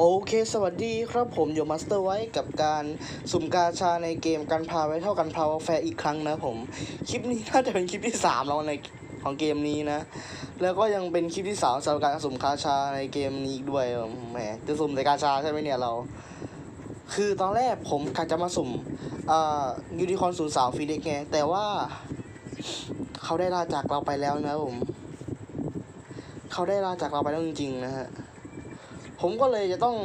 โอเค สวัสดีครับผมอยู่มาสเตอร์ไว้กับการสุ่มกาชาในเกมกันพาไว้เท่ากันพาวแฟร์อีกครั้งนะผม คลิปนี้น่าจะเป็นคลิปที่สามแล้วในของเกมนี้นะ แล้วก็ยังเป็นคลิปที่สามสำหรับการสุ่มกาชาในเกมนี้อีกด้วยแหมจะสุ่มแต่กาชาใช่ไหมเนี่ยเรา คือตอนแรกผมกะจะมาสุ่มอ่ายูนิคอนศูนย์สามฟีเล็กไงแต่ว่าเขาได้ลาจากเราไปแล้วนะผมเขาได้ลาจากเราไปแล้วจริงๆนะฮะ ผมก็เลยจะต้อง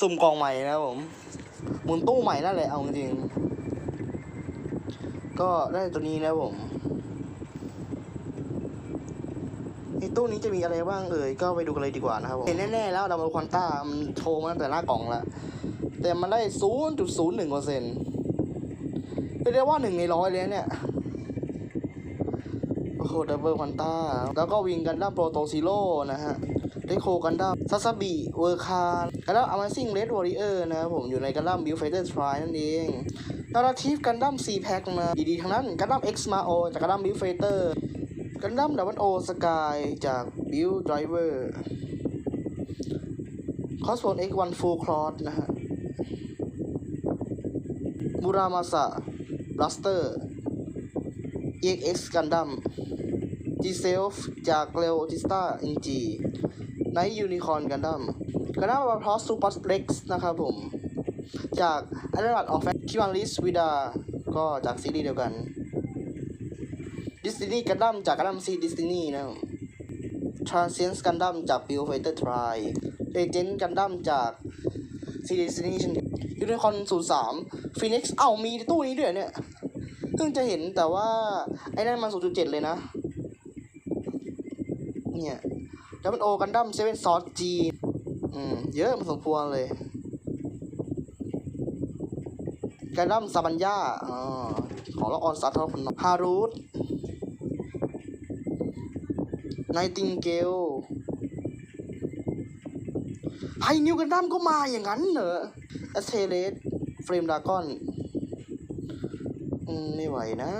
สุ่มกองใหม่นะผมหมุนตู้ใหม่นั่นแหละเอาจริงก็ได้ตัวนี้นะผมในตู้นี้จะมีอะไรบ้างเอ่ยก็ไปดูกันเลยดีกว่านะครับผมเห็นแน่ๆแล้วดับเบิลควอนต้ามันโชว์มาตั้งแต่หน้ากล่องล้วแต่มันได้ศูนย์จุดศูนย์หนึ่งเปอร์เซ็นต์เรียกได้ว่าหนึ่งในร้อยเลยเนี่ยโอ้โหดับเบิลควอนต้าแล้วก็วิงกันดั้มโปรโตซิโร่นะฮะ เดโคกันดั้มซัซาบิเวอร์คาร์กันดั้มอ m มซิ่งเรดวอริเออร์นะครับผมอยู่ในกันดั้มบิลไฟเตอร์ทรายนั่นเองนาราทีฟกันดั้มซีแพ็คนะดีๆทั้งนั้นกันดั้มเอ็กซ์มาโอจากกันดั้มบิลไฟเตอร์กันดั้มดับเบิลโอสกายจากบิลไดรเวอร์คอสโฟนเอ็กวันฟูลคลอสนะฮะมูรามาสะบลัสเตอร์ EX กันดั้ม G Self จากเ e ลติสตาอินจีไนยูนิคอนกันดั้มกันดั้มบาทอสซูเปอร์เล็กซ์นะครับผม จากอันดับออฟแฟคิวันลิสวิดา ก็จากซีรีส์เดียวกันดิสนีย์กันดั้มจากกันดั้มซีดิสนีย์นะทรานเซนส์กันดั้มจากบิลไฟเตอร์ทรายเอเจนต์กันดั้มจากซีดิสนีย์ยูนิคอนศูนย์สามฟีนิกซ์เอ้ามีตู้นี้ด้วยเหรอเนี่ยเพิ่งจะเห็นแต่ว่า ไอ้นั่นมัน0.7 เลยนะ เนี่ยแล้วมันโอกันดั้มเซเว่นซอสจีอืม เยอะพอสมควรเลยกันดั้มซาบัญญาอ๋อของละออนซัตเท่าคนฮารูทไนติงเกลไฮนิวกันดั้มก็มาอย่างนั้นเหรอแอเทเลสเฟรมดากอนอืมไม่ไหวนะ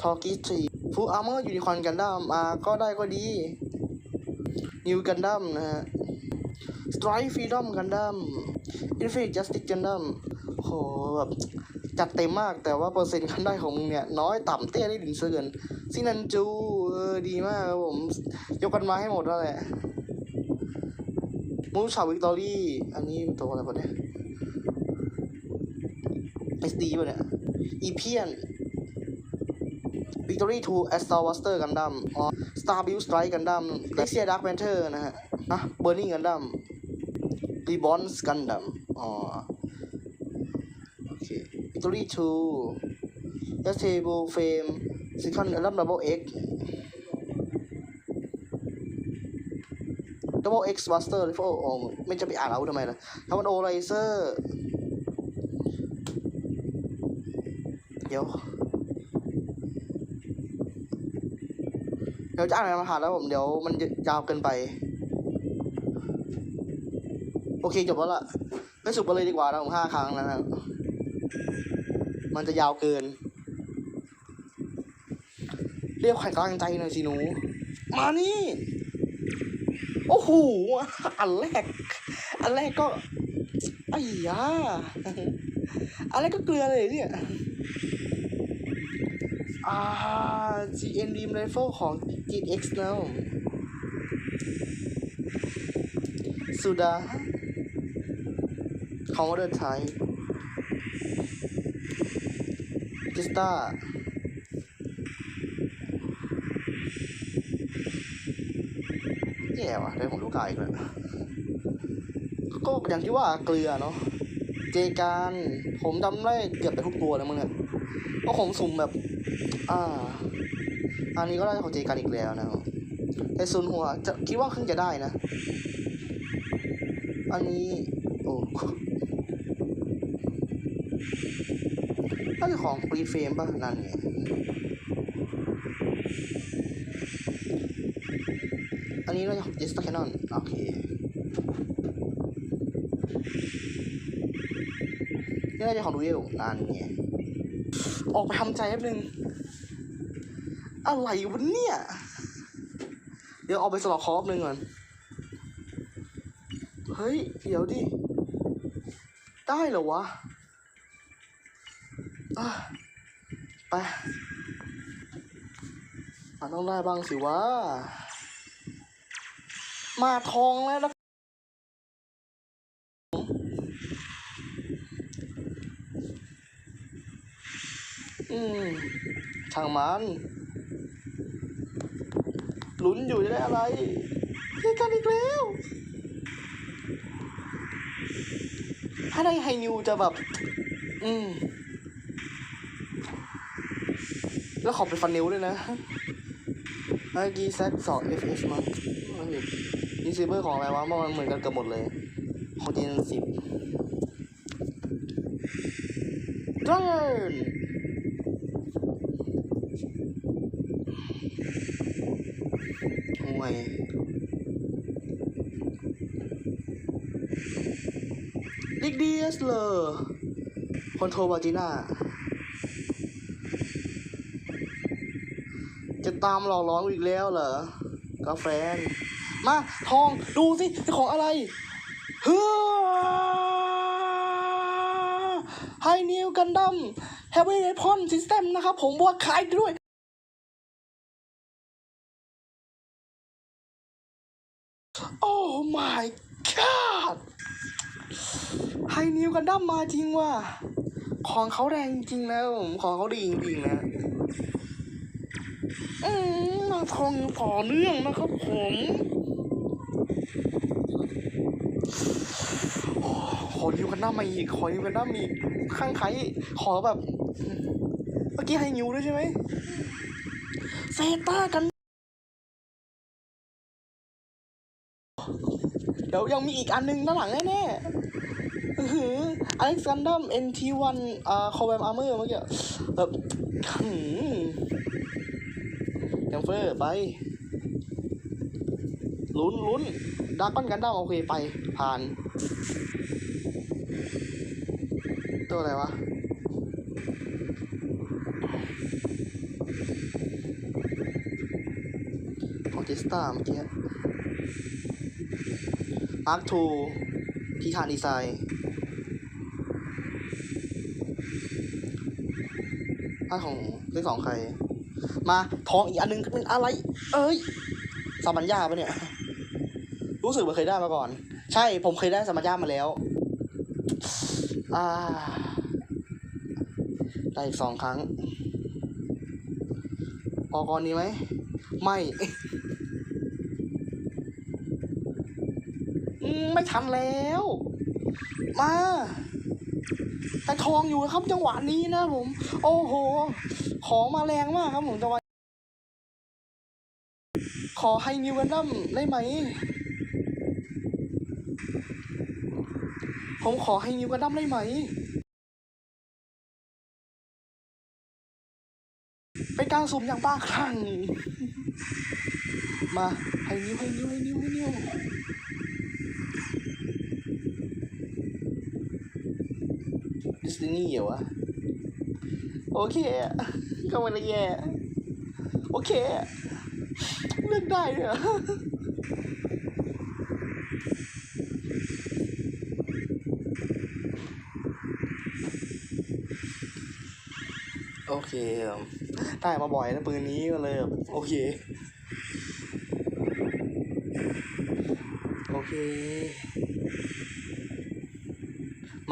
ทอกิสทีฟูอาร์เมอร์ยูนิคอนกันดั้มมาก็ได้ก็ดี นิวกันดั้มนะฮะสไตรฟรีดอมกันดั้มอินฟินิตจัสติกกันดั้มโหแบบจัดเต็มมากแต่ว่าเปอร์เซ็นต์กันได้ของมึงเนี่ย น้อยต่ำเตี้ยได้ถึงเสือนซินันจูเออดีมากครับผม ยกกันมาให้หมดแล้วแหละมูชาวิกตอรี่ อันนี้ตัวอะไรปะเนี่ย SD ป่ะเนี่ย อีเพียน Victory 2 Astor Buster Gundam อ๋อ Star Build Strike Gundam Lexia Dark Panther นะฮะอะ Burning Gundam Reborn Gundam อ๋อโอเค Victory 2 s t a b l e Frame Second Gundam Double X Double X Buster Rifle อ๋อไม่จะไปอ่านเอาทำไมล่ะทำมันโอไรเซอร์เดี๋ยว ดี๋ยวจะอ่านมาหาแล้วผมเดี๋ยวมันยาวเกินไป โอเคจบแล้วล่ะไม่สุกไปเลยดีกว่านะผมห้าครั้งแล้วนะมันจะยาวเกิน เรียกขวัญกำลังใจหน่อยสิหนู มานี่ โอ้โหอันแรก อันแรกก็ไอ้ยาอันแรกก็เกลือเลยเนี่ย อ่า GN Dream Rifle ของ GX แล้วสุดาของ Modern Type จิสตาแย่ว่ะได้ผมลูกกายอีกแล้วก็อย่างที่ว่าเกลือเนาะเจการ ผมจำได้เกือบไปทุกตัวเลยมึงเนี่ยเพราะผมสุ่มแบบ อ่า อันนี้ก็ได้ของเจกันอีกแล้วนะครับแต่ซุนหัวจะคิดว่าเพิ่งจะได้นะ อันนี้ โอ้น่าจะของปรีเฟรมป่ะ นั่นไงอันนี้น่าจะของเจสตาแคนนอนโอเคนี่น่าจะของดูเอลนั่นไง ออกไปทำใจแป๊บนึง อะไรวะเนี่ย เดี๋ยวเอาไปสลอกคอร์ฟหนึ่งก่อน เฮ้ย เดี๋ยวดิ ได้เหรอวะอะไปมันต้องได้บ้างสิวะ มาทองแล้วนะ อืม ช่างมันลุ้นอยู่จะได้อะไรเล่นกันอีกแล้ว ถ้าได้ไฮนิวจะแบบ อืม แล้วขอเป็นฟันนิวด้วยนะเมื่อกี้แซกสอง FH มั้งนี่ซีเบอร์ของอะไรวะมันเหมือนกันเกือบหมดเลยของจีนสิบดรนห่ วยลิกดีสเลยคอนโทรบาจิน่า จะตามหลอกหลอนอีกแล้วเหรอกาแฟน มา ทอง ดูสิเป็นของอะไรเฮ้ไฮนิวกันดัมแฮปปี้เรพอนซิสเต็มนะครับ ผมบวกขายด้วย my god ไฮนิวกันดั้มมาจริงว่ะ ของเขาแรงจริงนะผมของเขาดีจริงๆนะ อืมมาทองต่อเนื่องนะครับผมขอนิวกันด้ามาอีก ขอนิวกันด้ามาอีกข้างใครขอแบบ เมื่อกี้ให้นิวด้วยใช่ไหมเซต้ากัน เดี๋ยวยังมีอีกอันหนึงด้านหลังแน่ๆอือหืออเล็กซานดัม NT1 อ่าคอแวมอาร์เมอร์เมื่อกี้แบบหืมยังเฟอร์ไป ลุ้นลุ้นดากอนกันดั้มโอเคไป ผ่าน ตัวอะไรวะของเจสตาเมื่อกี้ มาร์คทูที่ทานดีไซน์ภาคของเลขสองใคร มาทองอีกอันหนึงเป็นอะไร เอ้ยสามัญญาปะเนี่ย รู้สึกว่าเคยได้มาก่อน ใช่ผมเคยได้สามัญญามาแล้ว อ่า ได้อีกสองครั้งพอกรนี้ไหม ไม่ อืมไม่ ทันแล้ว มาแต่ทองอยู่ครับจังหวะนี้นะผม โอ้โห ของมาแรงมากครับผมจังหวะขอให้นิวกันดัมได้ไหม ผมขอให้นิวกันดัมได้ไหมเป็นการสุ่มอย่างบ้าคลั่ง มา ให้นิวให้นิวให้นิวให้นิวดิส นีย์เหรอวะ โอเค ก็ม่ได้แย่ โอเค เลือกได้ด้วยเหรอโอเคได้มาบ่อยนะปืนนี้ก็เลยโอเค โอเค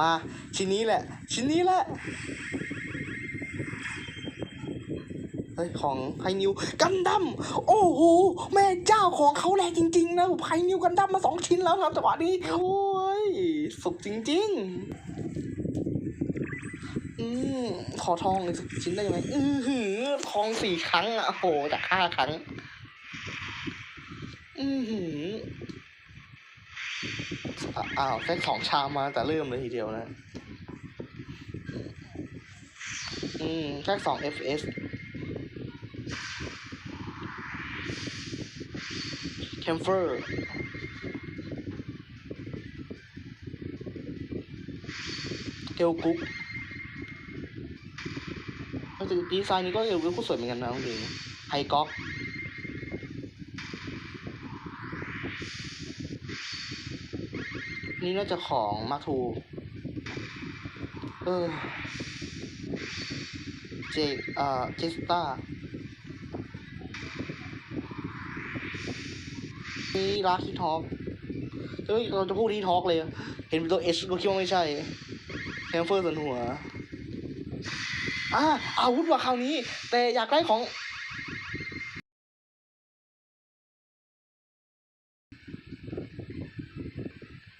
มาชิ้นนี้แหละ ชิ้นนี้แหละเฮ้ยของไฮนิวกันดั้มโอ้โหแม่เจ้าของเขาแรงจริง ๆ นะไฮนิวกันดั้มมาสองชิ้นแล้วครับจังหวะนี้โอ้ยสุกจริง ๆ อืมขอทองอีกชิ้นได้ไหมอือหือทองสี่ครั้งอะโอ้โหจากห้าครั้ง อือหือ อ้าวแค่สองชามมาแต่เริ่มเลยทีเดียวนะ อืมแค่สอง fs แคมเฟอร์เกลกุ๊กก็จะดีไซน์นี้ก็เกลกุ๊กก็สวยเหมือนกันนะจริงไฮก๊อก นี่น่าจะของมาทู เออ เจเอ่อเจสตานี่ลาคีทอกเฮ้ยเราจะพูดที่ทอกเลย เห็นเป็นตัวเอชก็คิดว่าไม่ใช่แฮมเฟอร์ส่วนหัวอ่าอาวุธว่ะคราวนี้ แต่อยากได้ของ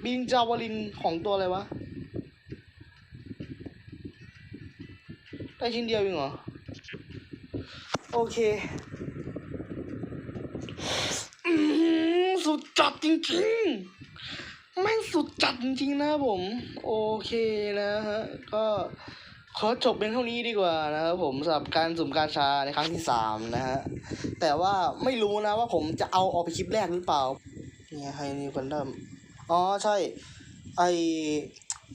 บินจาวลินของตัวอะไรวะได้ชิ้นเดียวเองเหรอ โอเคอสุดจัดจริงๆ แม่งสุดจัดจริงๆนะผม โอเคนะฮะ ก็ขอจบเป็นเท่านี้ดีกว่านะครับผมสำหรับการสุ่มกาชาในครั้งที่สามนะฮะ แต่ว่าไม่รู้นะว่าผมจะเอาออกไปคลิปแรกหรือเปล่า เนี่ยไฮนิวกันดัม อ๋อใช่ ไอ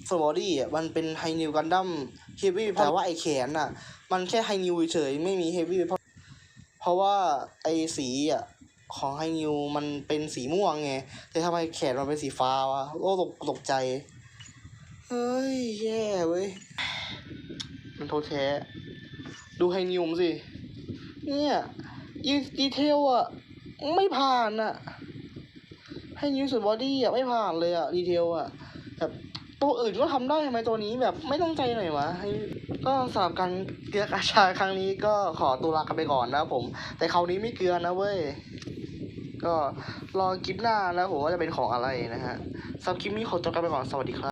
สมอดี้อะมันเป็นไฮนิวกันดัมเฮฟวี่แต่ว่าไอแขนอะ มันแค่ไฮนิวเฉยไม่มีเฮฟวี่เพราะเพราะว่าไอสีอะของไฮนิวมันเป็นสีม่วงไง แต่ทำไมแขนมันเป็นสีฟ้าวะโอ้ตกตกใจ เฮ้ย แย่เว้ย มันโทษแท้ ดูไฮนิวมสิ เนี่ยดีเทลอะไม่ผ่านอะ ให้นิวสุดบอดี้อะไม่ผ่านเลยอะดีเทลอะแบบตัวอื่นก็ทำได้ทำไมตัวนี้แบบไม่ตั้งใจหน่อยวะให้ก็สำหรับการเกลือกาชาครั้งนี้ก็ขอตัวลากันไปก่อนนะผม แต่คราวนี้ไม่เกลือนะเว้ย ก็รอคลิปหน้านะผมว่าจะเป็นของอะไรนะฮะสำหรับคลิปนี้ขอตัวกันไปก่อนสวัสดีครับ